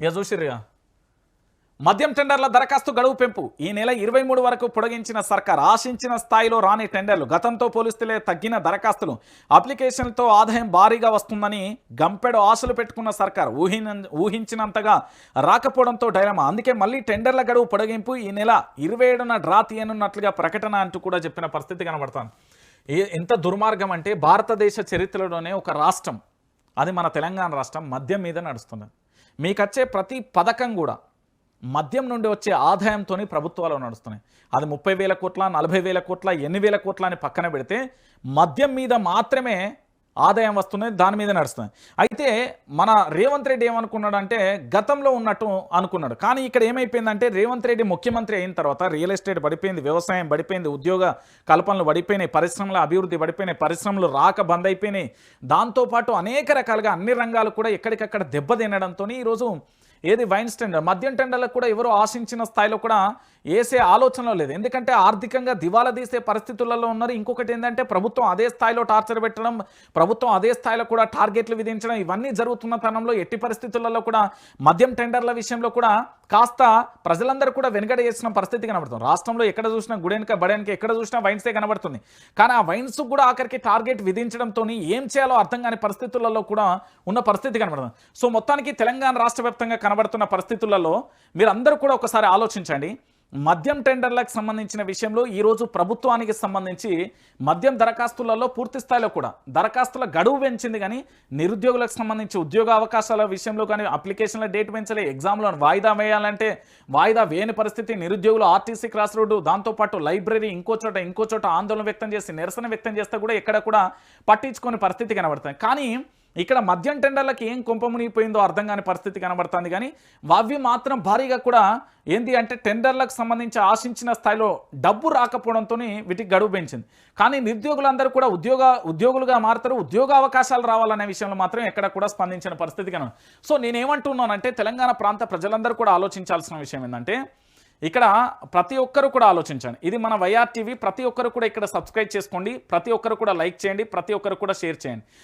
ఇక చూసిర్రుగా? మద్యం టెండర్ల దరఖాస్తు గడువు పెంపు. ఈ నెల ఇరవై మూడు వరకు పొడిగించిన సర్కార్ ఆశించిన స్థాయిలో రాని టెండర్లు గతంతో పోలిస్తే తగ్గిన దరఖాస్తులు. అప్లికేషన్లతో ఆదాయం భారీగా వస్తుందని గంపెడు ఆశలు పెట్టుకున్న సర్కార్ ఊహిన ఊహించినంతగా రాకపోవడంతో డైలమా. అందుకే మళ్ళీ టెండర్ల గడువు పొడిగింపు ఈ నెల ఇరవై ఏడున డ్రా తీయనున్నట్లుగా ప్రకటన అంటూ కూడా చెప్పిన పరిస్థితి కనబడతాను ఏ- ఎంత దుర్మార్గం అంటే భారతదేశ చరిత్రలోనే ఒక రాష్ట్రం. అది మన తెలంగాణ రాష్ట్రం. మద్యం మీద నడుస్తున్నది మీకు వచ్చే ప్రతి పథకం కూడా మద్యం నుండి వచ్చే ఆదాయంతో ప్రభుత్వాలు నడుస్తున్నాయి. అది ముప్పై వేల కోట్ల నలభై వేల కోట్ల ఎన్ని వేల కోట్ల అని పక్కన పెడితే మద్యం మీద మాత్రమే ఆదాయం వస్తున్నది దాని మీద నడుస్తుంది అయితే మన రేవంత్ రెడ్డి ఏమనుకున్నాడంటే గతంలో ఉన్నట్టు అనుకున్నాడు. కానీ ఇక్కడ ఏమైపోయిందంటే రేవంత్ రెడ్డి ముఖ్యమంత్రి అయిన తర్వాత రియల్ ఎస్టేట్ పడిపోయింది వ్యవసాయం పడిపోయింది ఉద్యోగ కల్పనలు పడిపోయినాయి పరిశ్రమల అభివృద్ధి పడిపోయినాయి పరిశ్రమలు రాక బంద్ అయిపోయినాయి. దాంతోపాటు అనేక రకాలుగా అన్ని రంగాలు కూడా ఎక్కడికక్కడ దెబ్బతినడంతో ఈరోజు ఏది వైన్స్ టెండర్? మద్యం టెండర్లకు కూడా ఎవరు ఆశించిన స్థాయిలో కూడా వేసే ఆలోచనలో లేదు. ఎందుకంటే ఆర్థికంగా దివాలా తీసే పరిస్థితులలో ఉన్నారు. ఇంకొకటి ఏంటంటే ప్రభుత్వం అదే స్థాయిలో టార్చర్ పెట్టడం ప్రభుత్వం అదే స్థాయిలో కూడా టార్గెట్లు విధించడం ఇవన్నీ జరుగుతున్న తనంలో ఎట్టి పరిస్థితులలో కూడా మద్యం టెండర్ల విషయంలో కూడా కాస్త ప్రజలందరూ కూడా వెనుకడ చేసిన పరిస్థితి కనబడుతుంది. రాష్ట్రంలో ఎక్కడ చూసినా గుడెనక బడెనక ఎక్కడ చూసినా వైన్సే కనబడుతుంది. కానీ ఆ వైన్స్ కూడా ఆఖరికి టార్గెట్ విధించడంతో ఏం చేయాలో అర్థం కాని పరిస్థితులలో కూడా ఉన్న పరిస్థితి కనబడుతుంది. సో మొత్తానికి తెలంగాణ రాష్ట్ర వ్యాప్తంగా కనబడుతున్న పరిస్థితులలో మీరందరూ కూడా ఒకసారి ఆలోచించండి. మద్యం టెండర్లకు సంబంధించిన విషయంలో ఈరోజు ప్రభుత్వానికి సంబంధించి మద్యం దరఖాస్తులలో పూర్తి స్థాయిలో కూడా దరఖాస్తుల గడువు పెంచింది కానీ నిరుద్యోగులకు సంబంధించి ఉద్యోగ అవకాశాల విషయంలో కానీ అప్లికేషన్ల డేట్ పెంచలే ఎగ్జామ్లను వాయిదా వేయాలంటే వాయిదా వేయని పరిస్థితి నిరుద్యోగులు ఆర్టీసీ క్రాస్ రోడ్డు దాంతోపాటు లైబ్రరీ ఇంకో చోట ఇంకో చోట ఆందోళన వ్యక్తం చేసి నిరసన వ్యక్తం చేస్తే కూడా ఎక్కడ కూడా పట్టించుకొని పరిస్థితి కనబడుతుంది. కానీ ఇక్కడ మద్యం టెండర్లకు ఏం కుంపమునిగిపోయిందో అర్థం కాని పరిస్థితి కనబడుతుంది. కానీ వావ్యం మాత్రం భారీగా కూడా ఏంది అంటే టెండర్లకు సంబంధించి ఆశించిన స్థాయిలో డబ్బు రాకపోవడంతో వీటికి గడువు పెంచింది. కానీ నిరుద్యోగులందరూ కూడా ఉద్యోగ ఉద్యోగులుగా మారుతారు ఉద్యోగ అవకాశాలు రావాలనే విషయంలో మాత్రం ఎక్కడ కూడా స్పందించిన పరిస్థితి కన సో నేనేమంటున్నానంటే తెలంగాణ ప్రాంత ప్రజలందరూ కూడా ఆలోచించాల్సిన విషయం ఏంటంటే ఇక్కడ ప్రతి ఒక్కరు కూడా ఆలోచించండి. ఇది మన వైఆర్ టీవీ ప్రతి ఒక్కరు కూడా ఇక్కడ సబ్స్క్రైబ్ చేసుకోండి. ప్రతి ఒక్కరు కూడా లైక్ చేయండి. ప్రతి ఒక్కరు కూడా షేర్ చేయండి.